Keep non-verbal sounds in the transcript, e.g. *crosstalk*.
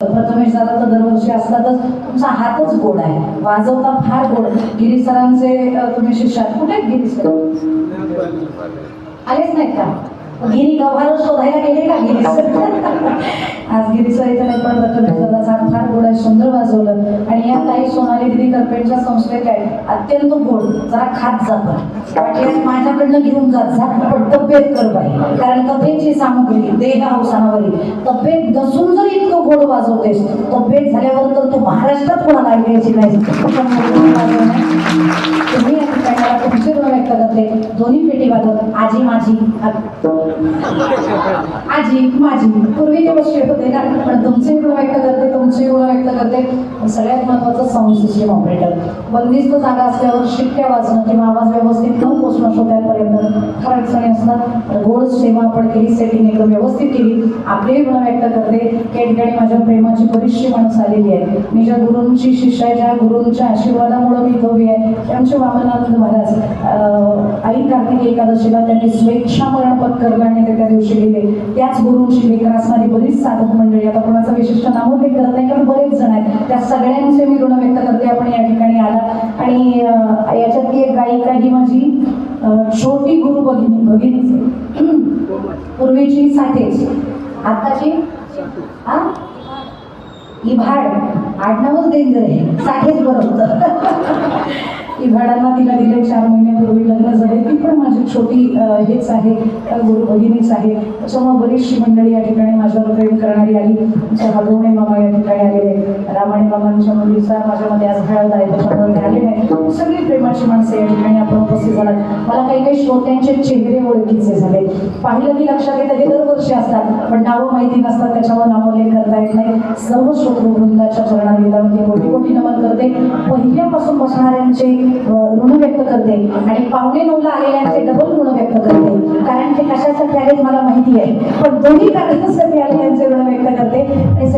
प्रथमेश दादा तर दरवर्षी असतातच. तुमचा हातच गोड आहे. वाजवता फार गोड. गिरी सरांचे तुम्ही शिष्य कुठे आहेत गिरी सर? आलेच नाहीत का? गिरी गव्हाला शोधायला गेले का गिरी सर? आज गिरी सर इथे नाही पण प्रथमेश सुंदर वाजवलं आणि या ताई सोनाली दिदी करपेटच्या संस्थेत आहे अत्यंत गोड. जरा खात जात वाटल्यास माझ्याकडनं घेऊन जात जा पण तब्येत कर बाई. कारण कथेची सामग्री देह अवसानावरील तब्येत घसून जर इतकं गोड वाजवतेस तब्येत झाल्यावर तर तू महाराष्ट्रात कोणाला ऐकायची नाही तुम्ही या ठिकाणी मला तुमचे गुण व्यक्त करते. दोन्ही पेटी वाजवत आजी माझी. आजी माझी. पूर्वी ते बसले होते ना पण तुमचे गुण व्यक्त करते. सगळ्यात महत्वाचं साऊंड सिस्टीम ऑपरेटर बंदिस्त जागा असल्यावर शिट्ट्या वाजणं किंवा आवाज व्यवस्थित न पोचणं श्रोत्यांपर्यंत फार अडचणी असतात. गोड सेवा आपण केली सेटिंग एकदम व्यवस्थित केली. आपलेही गुण व्यक्त करते. की ठिकाणी माझ्या प्रेमाची बरीचशी माणसं आलेली आहे मी ज्या गुरूंची शिष्य आहे ज्या गुरूंच्या आशीर्वादामुळे मी उभी आहे त्यांचे वामनानंद महाराज आई कार्तिक एकादशीला त्यांनी स्वेच्छा मरण आणि ते त्या दिवशी गेले. त्याच गुरूंची लेकर असणारी बरीच साधक मंडळी आता कोणाचं विशिष्ट नामोल्लेख करत नाही कारण बरेच जण आहेत त्या सगळ्यांचे मी ऋण व्यक्त करते. आपण या ठिकाणी आला आणि याच्यातली एक गायिका ही माझी छोटी गुरु भगिनी भगिनीचे. पूर्वीची साठेच आताची हा? इभाड आडनावच डेंजर आहे. साठेच बरं होतं. *laughs* इभाडांना तिला दिले चार महिन्यापूर्वी लग्न झाले. ती पण माझी छोटी हेच आहे. गुरु भगिनीच आहे. त्याच्यामुळे बरीचशी मंडळी या ठिकाणी माझ्यावर प्रेम करणारी आली. आमच्या हगवणे मामा या ठिकाणी आलेले रामाणे बाबांच्या मुलीचा माझ्यामध्ये आज हळद आहे त्याच्यामुळे आले नाही सगळी प्रेमाची माणसं या ठिकाणी आपण उपस्थित झालात. मला काही काही श्रोत्यांचे चेहरे ओळखीचे झाले पाहिलं की लक्षात येतं हे दरवर्षी असतात पण नावं माहिती नसतात त्याच्यावर नामोल्लेख करता येत नाही सर्व श्रोतृवृंदाच्या वृंदाच्या येतात मी कोटी कोटी नमन करते. पहिल्यापासून बसणाऱ्यांचे ऋण व्यक्त करते आणि पावणे नऊला आलेल्यांचे डबल ऋण व्यक्त करते. कारण ते कशासाठी आले मला माहिती आहे. पण दोन्ही कारणासाठी आलेल्यांचे यांचे ऋण व्यक्त करते. आणि